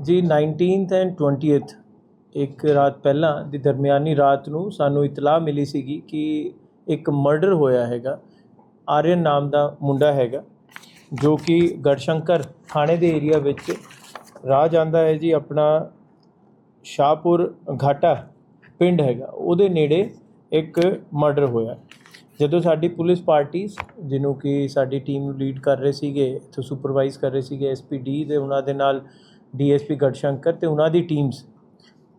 ਜੀ 19th and 20th ਇੱਕ ਰਾਤ ਪਹਿਲਾਂ ਦੀ ਦਰਮਿਆਨੀ ਰਾਤ ਨੂੰ ਸਾਨੂੰ ਇਤਲਾਹ ਮਿਲੀ ਸੀਗੀ ਕਿ ਇੱਕ ਮਰਡਰ ਹੋਇਆ ਹੈਗਾ। ਆਰੀਅਨ ਨਾਮ ਦਾ ਮੁੰਡਾ ਹੈਗਾ, ਜੋ ਕਿ ਗੜਸ਼ੰਕਰ ਥਾਣੇ ਦੇ ਏਰੀਆ ਵਿੱਚ ਰਾਹ ਜਾਂਦਾ ਹੈ ਜੀ, ਆਪਣਾ ਸ਼ਾਹਪੁਰ ਘਾਟਾ ਪਿੰਡ ਹੈਗਾ। ਉਹਦੇ ਨੇੜੇ ਇੱਕ ਮਰਡਰ ਹੋਇਆ। ਜਦੋਂ ਸਾਡੀ ਪੁਲਿਸ ਪਾਰਟੀ ਜਿਹਨੂੰ ਕਿ ਸਾਡੀ ਟੀਮ ਨੂੰ ਲੀਡ ਕਰ ਰਹੇ ਸੀਗੇ, ਇੱਥੋਂ ਸੁਪਰਵਾਈਜ਼ ਕਰ ਰਹੇ ਸੀਗੇ ਐਸਪੀਡੀ ਦੇ, ਉਹਨਾਂ ਦੇ ਨਾਲ ਡੀਐਸਪੀ ਗੜਸ਼ੰਕਰ ਤੇ ਉਹਨਾਂ ਦੀ ਟੀਮਸ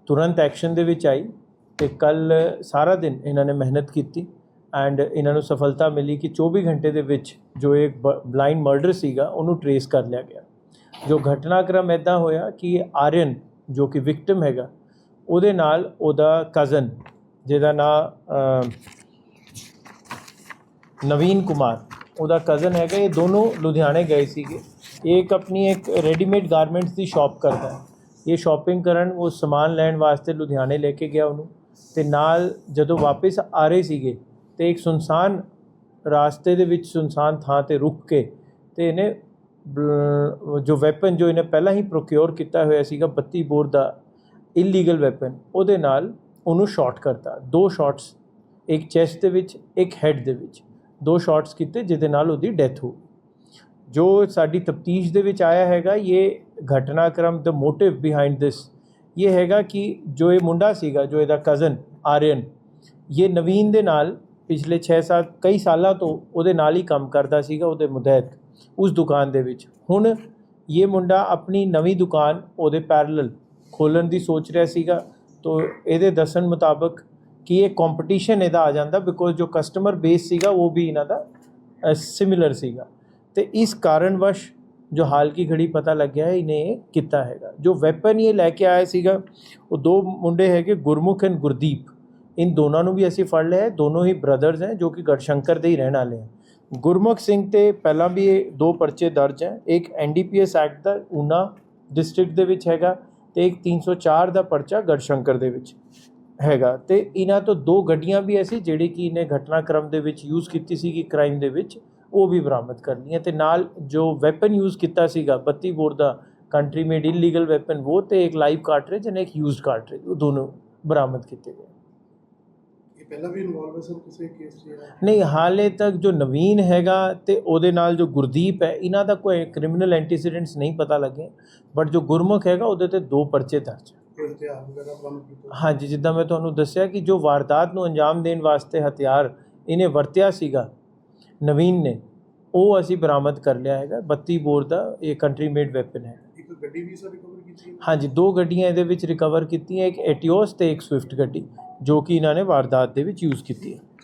ਤੁਰੰਤ ਐਕਸ਼ਨ ਦੇ ਵਿੱਚ ਆਈ ਤੇ ਕੱਲ ਸਾਰਾ ਦਿਨ ਇਹਨਾਂ ਨੇ ਮਿਹਨਤ ਕੀਤੀ ਐਂਡ ਇਹਨਾਂ ਨੂੰ ਸਫਲਤਾ ਮਿਲੀ ਕਿ 24 ਘੰਟੇ ਦੇ ਵਿੱਚ ਜੋ ਇੱਕ ਬਲਾਈਂਡ ਮਰਡਰ ਸੀਗਾ ਉਹਨੂੰ ਟਰੇਸ ਕਰ ਲਿਆ ਗਿਆ। ਜੋ ਘਟਨਾਕ੍ਰਮ ਇਦਾਂ ਹੋਇਆ ਕਿ ਆਰੀਅਨ ਜੋ ਕਿ ਵਿਕਟਮ ਹੈਗਾ, ਉਹਦੇ ਨਾਲ ਉਹਦਾ ਕਜ਼ਨ ਜਿਹਦਾ ਨਾਂ ਨਵੀਨ ਕੁਮਾਰ, ਉਹਦਾ ਕਜ਼ਨ ਹੈਗਾ, ਇਹ ਦੋਨੋਂ ਲੁਧਿਆਣੇ ਗਏ ਸੀਗੇ। ਇੱਕ ਆਪਣੀ ਇੱਕ ਰੈਡੀਮੇਡ ਗਾਰਮੈਂਟਸ ਦੀ ਸ਼ਾਪ ਕਰਦਾ ਇਹ ਸ਼ਾਪਿੰਗ ਕਰਨ ਉਹ ਸਮਾਨ ਲੈਣ ਵਾਸਤੇ ਲੁਧਿਆਣੇ ਲੈ ਕੇ ਗਿਆ ਉਹਨੂੰ ਤੇ ਨਾਲ ਜਦੋਂ ਵਾਪਸ ਆ ਰਹੇ ਸੀਗੇ ਤੇ ਇੱਕ ਸੁਨਸਾਨ ਰਾਸਤੇ ਦੇ ਵਿੱਚ ਸੁਨਸਾਨ ਥਾਂ ਤੇ ਰੁਕ ਕੇ ਤੇ ਇਹਨੇ ਜੋ ਵੈਪਨ ਜੋ ਇਹਨੇ ਪਹਿਲਾਂ ਹੀ ਪ੍ਰੋਕਿਉਰ ਕੀਤਾ ਹੋਇਆ ਸੀਗਾ 32 ਬੋਰ ਦਾ ਇਲੀਗਲ ਵੈਪਨ ਉਹਦੇ ਨਾਲ ਉਹਨੂੰ ਸ਼ਾਟ ਕਰਤਾ ਦੋ ਸ਼ਾਟਸ ਇੱਕ ਚੈਸਟ ਦੇ ਵਿੱਚ ਇੱਕ ਹੈਡ ਦੇ ਵਿੱਚ ਦੋ ਸ਼ਾਟਸ ਕੀਤੇ ਜਿਹਦੇ ਨਾਲ ਉਹਦੀ ਡੈਥ ਹੋ ਜੋ ਸਾਡੀ ਤਫਤੀਸ਼ ਦੇ ਵਿੱਚ ਆਇਆ ਹੈਗਾ, ਇਹ ਘਟਨਾਕ੍ਰਮ ਦਾ ਮੋਟਿਵ ਬਿਹਾਈਂਡ ਦਿਸ ਇਹ ਹੈਗਾ ਕਿ ਜੋ ਇਹ ਮੁੰਡਾ ਸੀਗਾ, ਜੋ ਇਹਦਾ ਕਜ਼ਨ ਆਰੀਅਨ, ਇਹ ਨਵੀਨ ਦੇ ਨਾਲ ਪਿਛਲੇ 6-7 ਕਈ ਸਾਲਾਂ ਤੋਂ ਉਹਦੇ ਨਾਲ ਹੀ ਕੰਮ ਕਰਦਾ ਸੀਗਾ, ਉਹਦੇ ਮੁਤਹਿਤ ਉਸ ਦੁਕਾਨ ਦੇ ਵਿੱਚ। ਹੁਣ ਇਹ ਮੁੰਡਾ ਆਪਣੀ ਨਵੀਂ ਦੁਕਾਨ ਉਹਦੇ ਪੈਰਲਲ ਖੋਲਣ ਦੀ ਸੋਚ ਰਿਹਾ ਸੀਗਾ, ਤੋ ਇਹਦੇ ਦੱਸਣ ਮੁਤਾਬਕ ਕਿ ਇਹ ਕੰਪੀਟੀਸ਼ਨ ਇਹਦਾ ਆ ਜਾਂਦਾ ਬਿਕੋਜ਼ ਜੋ ਕਸਟਮਰ ਬੇਸ ਸੀਗਾ, ਉਹ ਵੀ ਇਹਨਾਂ ਦਾ ਸਿਮਿਲਰ ਸੀਗਾ। ਤੇ ਇਸ ਕਾਰਨਵਸ਼ ਜੋ ਹਾਲ ਕੀ ਘੜੀ ਪਤਾ ਲੱਗਿਆ ਹੈ, ਇਹਨੇ ਇਹ ਕੀਤਾ ਹੈਗਾ। ਜੋ ਵੈਪਨ ਇਹ ਲੈ ਕੇ ਆਇਆ ਸੀਗਾ, ਉਹ ਦੋ ਮੁੰਡੇ ਹੈਗੇ ਗੁਰਮੁਖ ਐਂਡ ਗੁਰਦੀਪ। ਇਨ ਦੋਨਾਂ ਨੂੰ ਵੀ ਅਸੀਂ ਫੜ ਲਿਆ ਹੈ, ਦੋਨੋਂ ਹੀ ਬ੍ਰਦਰਸ ਹੈ, ਜੋ ਕਿ ਗੜਸ਼ੰਕਰ ਦੇ ਹੀ ਰਹਿਣ ਵਾਲੇ ਹੈ। ਗੁਰਮੁਖ ਸਿੰਘ ਤੇ ਪਹਿਲਾਂ ਵੀ ਇਹ ਦੋ ਪਰਚੇ ਦਰਜ ਹੈ। ਇੱਕ ਐਨਡੀਪੀਐਸ ਐਕਟ ਦਾ ਊਨਾ ਡਿਸਟ੍ਰਿਕਟ ਦੇ ਵਿੱਚ ਹੈਗਾ ਤੇ ਇੱਕ 304 ਦਾ ਪਰਚਾ ਗੜਸ਼ੰਕਰ ਦੇ ਵਿੱਚ ਹੈਗਾ। ਤੇ ਇਹਨਾਂ ਤੋਂ ਦੋ ਗੱਡੀਆਂ ਵੀ ਐਸੀ, ਜਿਹੜੀ ਕਿ ਇਹਨੇ ਘਟਨਾਕ੍ਰਮ ਦੇ ਵਿੱਚ ਯੂਜ਼ ਕੀਤੀ ਸੀਗੀ ਕ੍ਰਾਈਮ ਦੇ ਵਿੱਚ। ਉਹ ਵੀ ਬਰਾਮਦ ਕਰ ਲਈਆਂ ਤੇ ਨਾਲ ਜੋ ਵੈਪਨ ਯੂਜ਼ ਕੀਤਾ ਸੀਗਾ 32 ਬੋਰ ਦਾ ਕੰਟਰੀ ਮੇਡ ਇਲੀਗਲ ਵੈਪਨ ਉਹ ਤੇ ਇੱਕ ਲਾਈਵ ਕਾਰਟ੍ਰਿਜ ਐਂਡ ਇੱਕ ਯੂਜ਼ਡ ਕਾਰਟ੍ਰਿਜ ਉਹ ਦੋਨੋਂ ਬਰਾਮਦ ਕੀਤੇ ਗਏ। ਪਹਿਲਾਂ ਵੀ ਇਨਵੋਲਵ ਹੈ ਸਰ ਕਿਸੇ ਕੇਸ 'ਚ ਨਹੀਂ ਹਾਲੇ ਤੱਕ ਜੋ ਨਵੀਨ ਹੈਗਾ ਤੇ ਉਹਦੇ ਨਾਲ ਜੋ ਗੁਰਦੀਪ ਹੈ ਇਹਨਾਂ ਦਾ ਕੋਈ ਕ੍ਰਿਮੀਨਲ ਐਂਟੀਸੀਡੈਂਟਸ ਨਹੀਂ ਪਤਾ ਲੱਗੇ ਬਟ ਜੋ ਗੁਰਮੁਖ ਹੈਗਾ ਉਹਦੇ ਤੇ ਦੋ ਪਰਚੇ ਦਰਜ ਹੈ। ਹਾਂਜੀ ਜਿੱਦਾਂ ਮੈਂ ਤੁਹਾਨੂੰ ਦੱਸਿਆ ਕਿ ਜੋ ਵਾਰਦਾਤ ਨੂੰ ਅੰਜਾਮ ਦੇਣ ਵਾਸਤੇ ਹਥਿਆਰ ਇਹਨੇ ਵਰਤਿਆ ਸੀਗਾ ਨਵੀਨ ਨੇ ਉਹ ਅਸੀਂ ਬਰਾਮਦ ਕਰ ਲਿਆ ਹੈਗਾ 32 ਬੋਰ ਦਾ ਇਹ ਕੰਟਰੀ ਮੇਡ ਵੈਪਨ ਹੈ। ਇੱਕ ਗੱਡੀ ਵੀ ਸਰ ਰਿਕਵਰ ਕੀਤੀ ਹੈ? ਹਾਂਜੀ ਦੋ ਗੱਡੀਆਂ ਇਹਦੇ ਵਿੱਚ ਰਿਕਵਰ ਕੀਤੀਆਂ ਇੱਕ ਐਟੀਓਸ ਤੇ ਇੱਕ ਸਵਿਫਟ ਗੱਡੀ ਜੋ ਕਿ ਇਹਨਾਂ ਨੇ ਵਾਰਦਾਤ ਦੇ ਵਿੱਚ ਯੂਜ਼ ਕੀਤੀ ਹੈ।